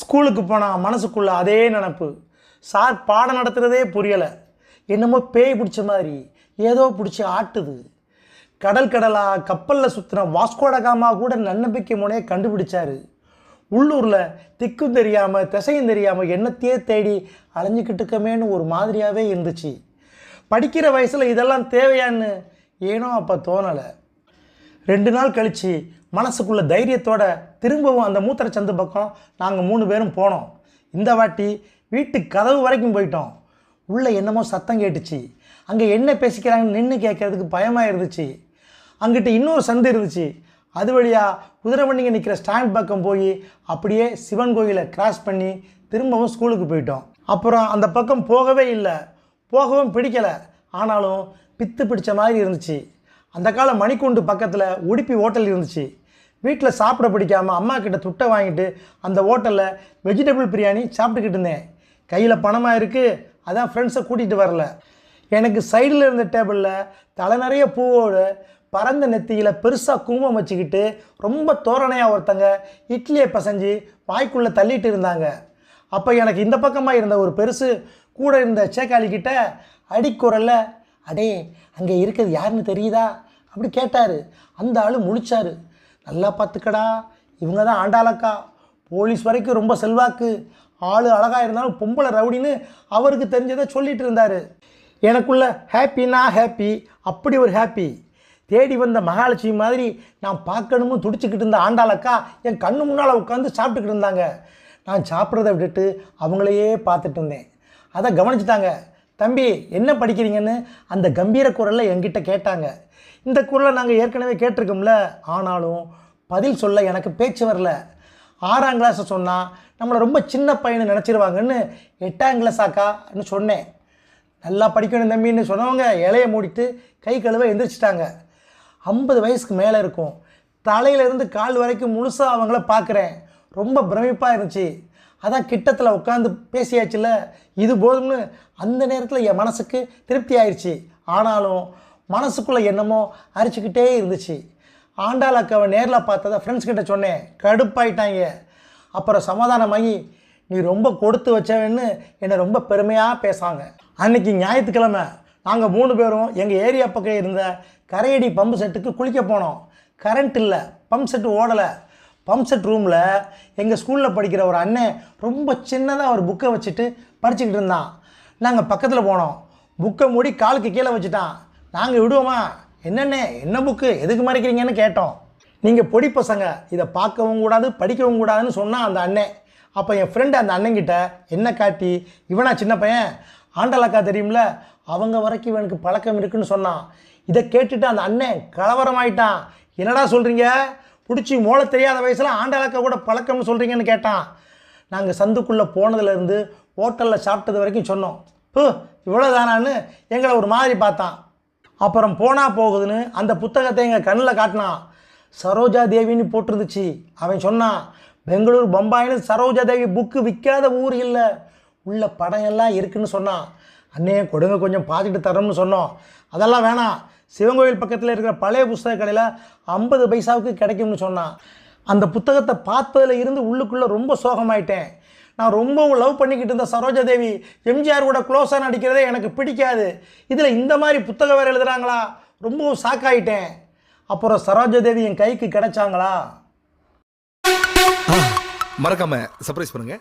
ஸ்கூலுக்கு போனால் மனசுக்குள்ளே அதே நினப்பு. சார் பாடம் நடத்துகிறதே புரியலை. என்னமோ பேய் பிடிச்ச மாதிரி ஏதோ பிடிச்சி ஆட்டுது. கடல் கடலாக கப்பலில் சுற்றின வாஸ்கோடகாமா கூட நன்னம்பிக்கை முனையை கண்டுபிடிச்சார். உள்ளூரில் திக்கும் தெரியாமல் திசையும் தெரியாமல் என்னத்தையே தேடி அலைஞ்சிக்கிட்டு இருக்கமேன்னு ஒரு மாதிரியாகவே இருந்துச்சு. படிக்கிற வயசில் இதெல்லாம் தேவையான்னு ஏனோ அப்போ தோணலை. ரெண்டு நாள் கழித்து மனசுக்குள்ள தைரியத்தோட திரும்பவும் அந்த மூத்தரை சந்து பக்கம் நாங்கள் மூணு பேரும் போனோம். இந்த வாட்டி வீட்டு கதவு வரைக்கும் போயிட்டோம். உள்ளே என்னமோ சத்தம் கேட்டுச்சு. அங்கே என்ன பேசிக்கிறாங்கன்னு நின்று கேட்கறதுக்கு பயமாக இருந்துச்சு அங்கிட்ட இன்னொரு சந்து இருந்துச்சு. அது வழியாக குதிரைவண்டிங்க நிற்கிற ஸ்டாண்ட் பக்கம் போய் அப்படியே சிவன் கோயிலை கிராஸ் பண்ணி திரும்பவும் ஸ்கூலுக்கு போயிட்டோம். அப்புறம் அந்த பக்கம் போகவே இல்லை. போகவும் பிடிக்கலை. ஆனாலும் பித்து பிடிச்ச மாதிரி இருந்துச்சு. அந்த கால மணிக்கூண்டு பக்கத்தில் உடுப்பி ஹோட்டல் இருந்துச்சு. வீட்டில் சாப்பிட பிடிக்காமல் அம்மா கிட்ட துட்டை வாங்கிட்டு அந்த ஹோட்டலில் வெஜிடபிள் பிரியாணி சாப்பிட்டுக்கிட்டு இருந்தேன். கையில் பணமாக இருக்குது அதான் ஃப்ரெண்ட்ஸை கூட்டிகிட்டு வரல. எனக்கு சைடில் இருந்த டேபிளில் தலை நிறைய பூவோடு பறந்த நெத்தியில் பெருசாக குங்குமம் வச்சுக்கிட்டு ரொம்ப தோரணையாக ஒருத்தங்க இட்லியை பசைஞ்சு வாய்க்குள்ளே தள்ளிட்டு இருந்தாங்க. அப்போ எனக்கு இந்த பக்கமாக இருந்த ஒரு பெருசு கூட இருந்த சேக்காளி கிட்ட அடே அங்கே இருக்கிறது யாருன்னு தெரியுதா? அப்படி கேட்டார். அந்த ஆள் முழிச்சாரு. நல்லா பார்த்துக்கடா இவங்க தான் ஆண்டாளக்கா. போலீஸ் வரைக்கும் ரொம்ப செல்வாக்கு. ஆள் அழகாக இருந்தாலும் பொம்பளை ரவுடின்னு அவருக்கு தெரிஞ்சதை சொல்லிட்டு இருந்தார். எனக்குள்ள ஹாப்பினா ஹாப்பி அப்படி ஒரு ஹாப்பி. தேடி வந்த மகாலட்சுமி மாதிரி நான் பார்க்கணும்னு துடிச்சிக்கிட்டு இருந்த ஆண்டாளக்கா என் கண்ணு முன்னால் உட்காந்து சாப்பிட்டுக்கிட்டு இருந்தாங்க. நான் சாப்பிட்றத விட்டுட்டு அவங்களையே பார்த்துட்டு இருந்தேன். அதை கவனிச்சுட்டாங்க. தம்பி என்ன படிக்கிறீங்கன்னு? அந்த கம்பீர குரலில் என்கிட்ட கேட்டாங்க. இந்த குரலை நாங்கள் ஏற்கனவே கேட்டிருக்கோம்ல. ஆனாலும் பதில் சொல்ல எனக்கு பேச்சு வரல. ஆறாம் கிளாஸை சொன்னால் நம்மளை ரொம்ப சின்ன பையனை நினச்சிருவாங்கன்னு எட்டாம் கிளாஸாக்கான்னு சொன்னேன். நல்லா படிக்கணும் தம்பின்னு சொன்னவங்க இலையை மூடிட்டு கை கழுவ எந்திரிச்சிட்டாங்க. ஐம்பது வயசுக்கு மேலே இருக்கும். தலையிலேருந்து கால் வரைக்கும் முழுசாக அவங்கள பார்க்குறேன் ரொம்ப பிரமிப்பாக இருந்துச்சு. அதான் கிட்டத்தில் உட்காந்து பேசியாச்சுல. இது போதும்னு அந்த நேரத்தில் என் மனசுக்கு திருப்தி ஆயிடுச்சு ஆனாலும் மனசுக்குள்ளே என்னமோ அரிச்சுக்கிட்டே இருந்துச்சு. ஆண்டாள் அக்காவை நேரில் பார்த்ததை ஃப்ரெண்ட்ஸ் கிட்ட சொன்னேன். கடுப்பாயிட்டாங்க. அப்புறம் சமாதானமாகி நீ ரொம்ப கொடுத்து வச்சவன்னு என்னை ரொம்ப பெருமையாக பேசாங்க. அன்னைக்கு ஞாயிற்றுக்கிழமை நாங்கள் மூணு பேரும் எங்கள் ஏரியா பக்கம் இருந்த கரையடி பம்பு செட்டுக்கு குளிக்க போனோம். கரண்ட் இல்லை பம்ப் செட்டு ஓடலை. பம்ப் செட் ரூமில் எங்கள் ஸ்கூலில் படிக்கிற ஒரு அண்ணன் ரொம்ப சின்னதாக ஒரு புக்கை வச்சுட்டு படிச்சுக்கிட்டு இருந்தான். நாங்கள் பக்கத்தில் போனோம். புக்கை மூடி காலுக்கு கீழே வச்சுட்டான். நாங்கள் விடுவோமா? என்னென்ன என்ன புக்கு எதுக்கு மறைக்கிறீங்கன்னு கேட்டோம். நீங்கள் பொடி பசங்க. இதை பார்க்கவும் கூடாது படிக்கவும் கூடாதுன்னு சொன்னான் அந்த அண்ணன் அப்போ என் ஃப்ரெண்டு அந்த அண்ணங்கிட்ட என்ன காட்டி? இவனா சின்ன பையன்? ஆண்டலக்கா தெரியும்ல? அவங்க வரைக்கும் இவனுக்கு பழக்கம் இருக்குன்னு சொன்னான். இதை கேட்டுட்டு அந்த அண்ணன் கலவரமாயிட்டான். என்னடா சொல்கிறீங்க பிடிச்சி மோளை தெரியாத வயசில் ஆண்டலக்கா கூட பழக்கம்னு சொல்கிறீங்கன்னு கேட்டான். நாங்கள் சந்துக்குள்ளே போனதுலேருந்து ஹோட்டலில் சாப்பிட்டது வரைக்கும் சொன்னோம். இவ்வளோ தானான்னு எங்களை ஒரு மாதிரி பார்த்தான். அப்புறம் போனால் போகுதுன்னு அந்த புத்தகத்தை எங்கள் கண்ணில் காட்டினான் சரோஜா தேவின்னு போட்டிருந்துச்சு. அவன் சொன்னான் பெங்களூர் பம்பாயின்னு சரோஜா தேவி புக்கு விற்காத ஊர் இல்லை. உள்ள படம் எல்லாம் இருக்குதுன்னு சொன்னான் அண்ணே கொடுங்க கொஞ்சம் பார்த்துட்டு தரோம்னு சொன்னோம். அதெல்லாம் வேணாம். சிவங்கோயில் பக்கத்தில் இருக்கிற பழைய புஸ்தக கடையில் ஐம்பது பைசாவுக்கு கிடைக்கும்னு சொன்னான் அந்த புத்தகத்தை பார்த்ததுல இருந்து உள்ளுக்குள்ளே ரொம்ப சோகமாயிட்டேன். நான் ரொம்பவும் லவ் பண்ணிக்கிட்டு இருந்த சரோஜா தேவி எம்ஜிஆர் கூட க்ளோஸாக நடிக்கிறதே எனக்கு பிடிக்காது. இதில் இந்த மாதிரி புத்தகம் வேறு எழுதுகிறாங்களா ரொம்பவும் ஷாக்காயிட்டேன் அப்புறம் சரோஜா தேவி என் கைக்கு கிடைச்சாங்களா? மறக்காம சர்ப்ரைஸ் பண்ணுங்க.